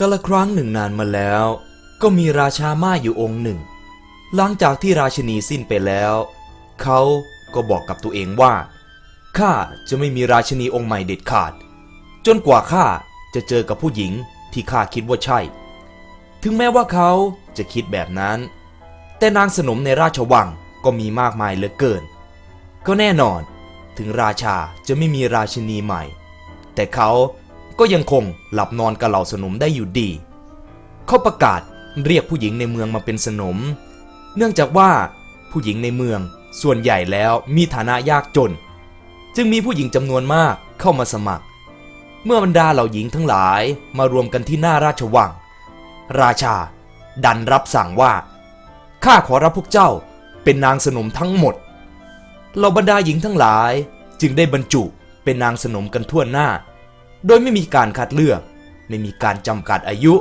กาละครั้งหนึ่งนานมาแล้ว ก็มีราชาม่าอยู่องค์หนึ่ง หลังจากที่ราชินีสิ้นไปแล้ว เขาก็บอกกับตัวเองว่าข้าจะไม่มีราชินีองค์ใหม่เด็ดขาด จนกว่าข้าจะเจอกับผู้หญิงที่ข้าคิดว่าใช่ ถึงแม้ว่าเขาจะคิดแบบนั้น แต่นางสนมในราชวังก็มีมากมายเหลือเกิน ก็แน่นอนถึงราชาจะไม่มีราชินีใหม่ แต่เขา ก็ยังคงหลับนอนกับเหล่าสนมได้อยู่ดี เขาประกาศเรียกผู้หญิงในเมืองมาเป็นสนม เนื่องจากว่าผู้หญิงในเมืองส่วนใหญ่แล้วมีฐานะยากจน จึงมีผู้หญิงจำนวนมากเข้ามาสมัคร เมื่อบรรดาเหล่าหญิงทั้งหลายมารวมกันที่หน้าราชวัง ราชาดันรับสั่งว่าข้าขอรับพวกเจ้าเป็นนางสนมทั้งหมด เหล่าบรรดาหญิงทั้งหลายจึงได้บรรจุเป็นนางสนมกันทั่วหน้า โดยไม่มีการคัดเลือก ไม่มีการจำกัดอายุ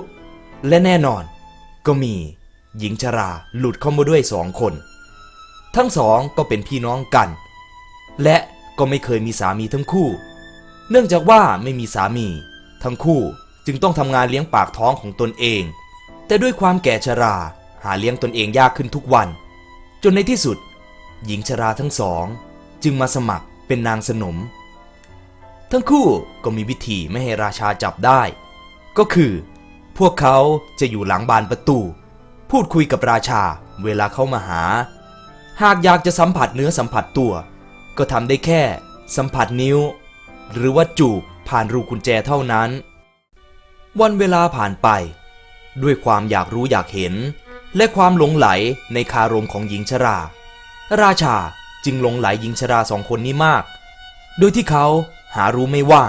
และแน่นอน ก็มีหญิงชราหลุดเข้ามาด้วยสองคน ทั้งสองก็เป็นพี่น้องกัน และก็ไม่เคยมีสามีทั้งคู่ เนื่องจากว่าไม่มีสามี ทั้งคู่จึงต้องทำงานเลี้ยงปากท้องของตนเอง แต่ด้วยความแก่ชราหาเลี้ยงตนเองยากขึ้นทุกวัน จนในที่สุด หญิงชราทั้งสอง จึงมาสมัครเป็นนางสนม ทั้งคู่ก็มีวิธีไม่ให้ราชาจับได้ ก็คือ พวกเขาจะอยู่หลังบานประตู พูดคุยกับราชาเวลาเข้ามาหา หากอยากจะสัมผัสเนื้อสัมผัสตัว ก็ทำได้แค่สัมผัสนิ้ว หรือว่าจูบผ่านรูกุญแจเท่านั้น วันเวลาผ่านไป ด้วยความอยากรู้อยากเห็น และความหลงไหลในคารมของหญิงชรา ราชาจึงหลงไหลหญิงชราสองคนนี้มาก โดยที่เขา หารู้ไม่ว่า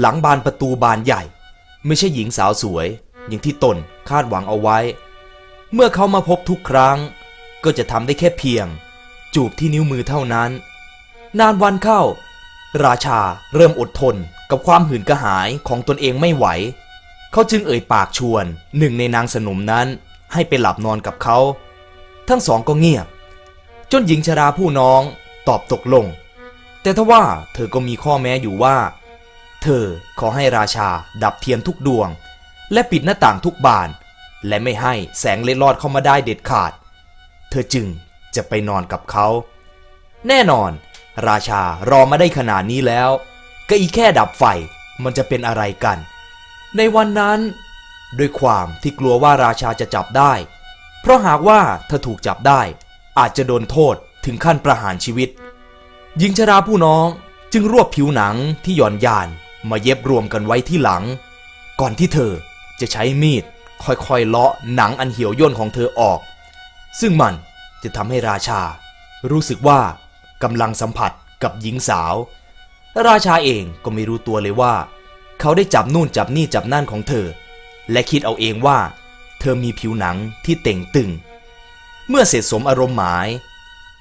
หลังบานประตูบานใหญ่ ไม่ใช่หญิงสาวสวย อย่างที่ตนคาดหวังเอาไว้ เมื่อเขามาพบทุกครั้ง ก็จะทำได้แค่เพียง จูบที่นิ้วมือเท่านั้น นานวันเข้า ราชาเริ่มอดทนกับความหื่นกระหายของตนเองไม่ไหว เขาจึงเอ่ยปากชวนหนึ่งในนางสนมนั้นให้ไปหลับนอนกับเขา ทั้งสองก็เงียบ จนหญิงชราผู้น้องตอบตกลง แต่ทว่าเธอก็มีข้อแม้อยู่ว่า เธอขอให้ราชาดับเทียนทุกดวง และปิดหน้าต่างทุกบาน และไม่ให้แสงเล็ดลอดเข้ามาได้เด็ดขาด เธอจึงจะไปนอนกับเขา แน่นอน ราชารอมาได้ขนาดนี้แล้ว ก็อีแค่ดับไฟมันจะเป็นอะไรกัน ในวันนั้นด้วยความที่กลัวว่าราชาจะจับได้ เพราะหากว่าเธอถูกจับได้ อาจจะโดนโทษถึงขั้นประหารชีวิต หญิงชราผู้น้องจึงรวบผิวหนังที่หย่อนยานมาเย็บรวมกันไว้ที่หลัง ก่อนที่เธอจะใช้มีดค่อยๆเลาะหนังอันเหี่ยวย่นของเธอออก ซึ่งมันจะทำให้ราชา รู้สึกว่ากำลังสัมผัสกับหญิงสาว ราชาเองก็ไม่รู้ตัวเลยว่า เขาได้จับนู่นจับนี่จับนั่นของเธอ และคิดเอาเองว่า เธอมีผิวหนังที่เต่งตึง เมื่อเสร็จสมอารมณ์หมาย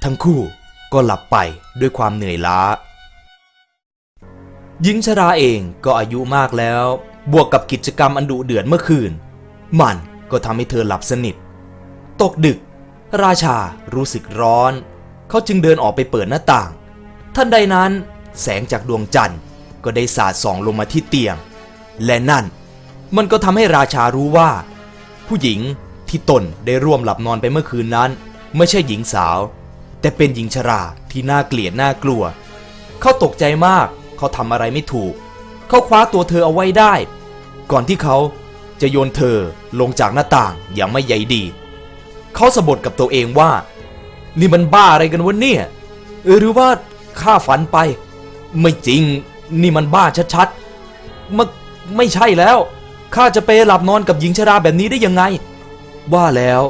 ทั้งคู่ ก็หลับไปด้วยความเหนื่อยล้า หญิงชราเองก็อายุมากแล้ว บวกกับกิจกรรมอันดุเดือดเมื่อคืน มันก็ทำให้เธอหลับสนิท ตกดึก ราชารู้สึกร้อน เขาจึงเดินออกไปเปิดหน้าต่างทันใดนั้นแสงจากดวงจันทร์ก็ได้สาดส่องลงมาที่เตียง และนั่นมันก็ทำให้ราชารู้ว่า ผู้หญิงที่ตนได้ร่วมหลับนอนไปเมื่อคืนนั้น ไม่ใช่หญิงสาว แต่เป็นหญิงชราที่น่าเกลียดน่ากลัว เขาตกใจมาก เขาทำอะไรไม่ถูก เขาคว้าตัวเธอเอาไว้ได้ ก่อนที่เขาจะโยนเธอลงจากหน้าต่างอย่างไม่ใยดี เขาสะบดกับตัวเองว่า นี่มันบ้าอะไรกันวะเนี่ยหรือว่าข้าฝันไป ไม่จริง นี่มันบ้าชัดๆไม่ไม่ใช่แล้วข้าจะไปหลับนอนกับหญิงชราแบบนี้ได้ยังไง ว่าแล้ว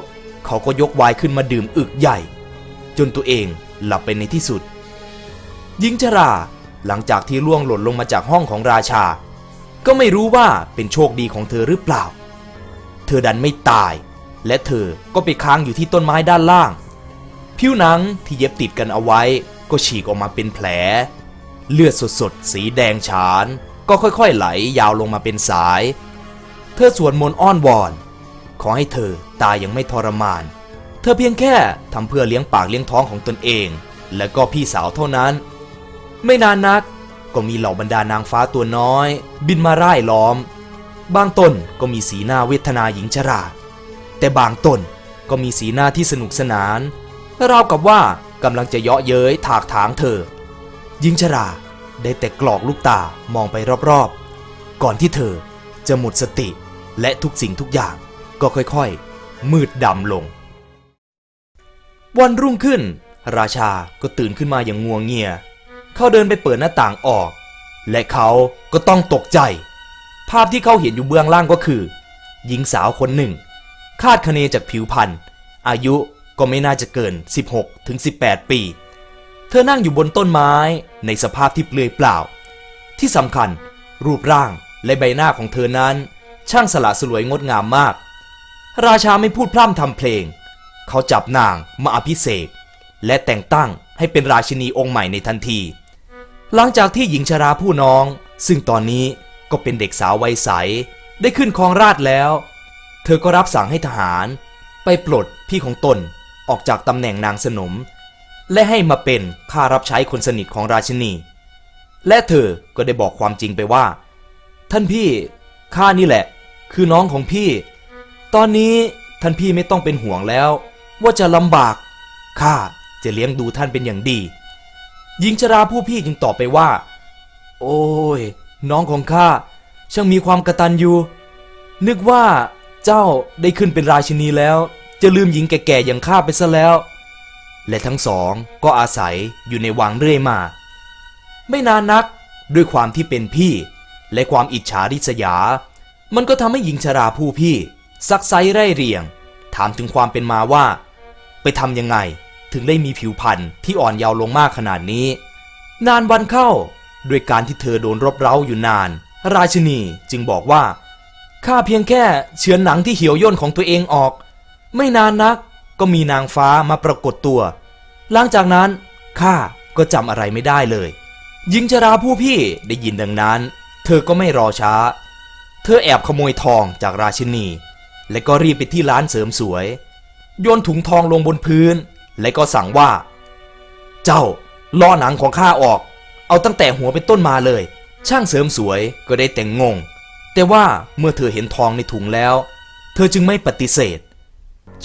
เขาก็ยกวน์ขึ้นมาดื่มอึกใหญ่ จนตัวเองหลับไปในที่สุด หญิงชราหลังจากที่ล่วงหล่นลงมาจากห้องของราชา ก็ไม่รู้ว่าเป็นโชคดีของเธอหรือเปล่า เธอดันไม่ตาย และเธอก็ไปค้างอยู่ที่ต้นไม้ด้านล่าง ผิวหนังที่เย็บติดกันเอาไว้ก็ฉีกออกมาเป็นแผล เลือดสดๆ สีแดงฉาน ก็ค่อยๆไหลยาวลงมาเป็นสาย เธอสวดมนต์อ้อนวอน ขอให้เธอตายยังไม่ทรมาน ธอเพียงแค่ทำเพื่อเลี้ยงปากเลี้ยงท้องของตนเอง และก็พี่สาวเท่านั้น ไม่นานนักก็มีเหล่าบรรดานางฟ้าตัวน้อย บินมาร่ายล้อม บางตนก็มีสีหน้าเวทนาหญิงชรา แต่บางตนก็มีสีหน้าที่สนุกสนานราวกับว่ากำลังจะเยาะเย้ยถากถางเธอ หญิงชราได้แต่กรอกลูกตามองไปรอบๆ ก่อนที่เธอจะหมดสติและทุกสิ่งทุกอย่างก็ค่อยๆ มืดดำลง วันรุ่งขึ้น ราชาก็ตื่นขึ้นมาอย่างงัวงเงีย เขาเดินไปเปิดหน้าต่างออก และเขาก็ต้องตกใจ ภาพที่เขาเห็นอยู่เบื้องล่างก็คือ หญิงสาวคนหนึ่ง คาดคะเนจากผิวพรรณอายุก็ไม่น่าจะเกิน 16ถึง18 ปี เธอนั่งอยู่บนต้นไม้ในสภาพที่เปลือยเปล่า ที่สำคัญรูปร่างและใบหน้าของเธอนั้น ช่างสละสลวยงดงามมาก ราชาไม่พูดพร่ำทำเพลง เขาจับนางมาอภิเษกและแต่งตั้งให้เป็นราชินีองค์ใหม่ในทันที หลังจากที่หญิงชราผู้น้อง ซึ่งตอนนี้ก็เป็นเด็กสาววัยใส ได้ขึ้นครองราชแล้ว เธอก็รับสั่งให้ทหาร ไปปลดพี่ของตนออกจากตำแหน่งนางสนม และให้มาเป็นข้ารับใช้คนสนิทของราชินี และเธอก็ได้บอกความจริงไปว่า ท่านพี่ข้านี่แหละ คือน้องของพี่ ตอนนี้ท่านพี่ไม่ต้องเป็นห่วงแล้ว ว่าจะลำบาก ข้าจะเลี้ยงดูท่านเป็นอย่างดี หญิงชราผู้พี่จึงตอบไปว่า โอ้ย น้องของข้าช่างมีความกระตันอยู่ นึกว่าเจ้าได้ขึ้นเป็นราชินีแล้ว จะลืมหญิงแก่ๆอย่างข้าไปซะแล้ว และทั้งสองก็อาศัยอยู่ในวังเรื่อยมา ไม่นานนักด้วยความที่เป็นพี่ และความอิจฉาริษยา มันก็ทำให้หญิงชราผู้พี่ซักไซไร่เรียง ถามถึงความเป็นมาว่า ไปทำยังไง ถึงได้มีผิวพรรณที่อ่อนเยาว์ลงมากขนาดนี้ นานวันเข้าด้วยการที่เธอโดนรบเร้าอยู่นาน ราชินีจึงบอกว่าข้าเพียงแค่เฉือนหนังที่เหี่ยวย่นของตัวเองออก ไม่นานนักก็มีนางฟ้ามาปรากฏตัว หลังจากนั้นข้าก็จำอะไรไม่ได้เลยหญิงชราผู้พี่ได้ยินดังนั้น เธอก็ไม่รอช้า เธอแอบขโมยทองจากราชินี และก็รีบไปที่ร้านเสริมสวย โยนถุงทองลงบนพื้น และก็สั่งว่า เจ้าล่อหนังของข้าออก เอาตั้งแต่หัวเป็นต้นมาเลย ช่างเสริมสวยก็ได้แต่งงง แต่ว่าเมื่อเธอเห็นทองในถุงแล้ว เธอจึงไม่ปฏิเสธ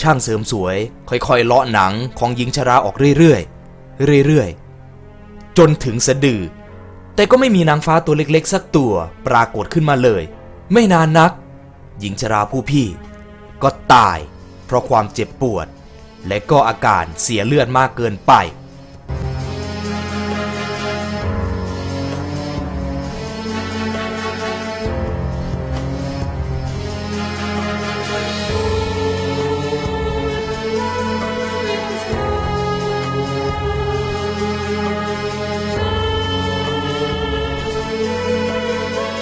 ช่างเสริมสวยค่อยๆเลาะหนังของหญิงชราออกเรื่อยๆเรื่อยๆจนถึงสะดือ แต่ก็ไม่มีนางฟ้าตัวเล็กๆ สักตัวปรากฏขึ้นมาเลย ไม่นานนัก หญิงชราผู้พี่ ก็ตาย เพราะความเจ็บปวด และก็อาการเสียเลือดมากเกินไป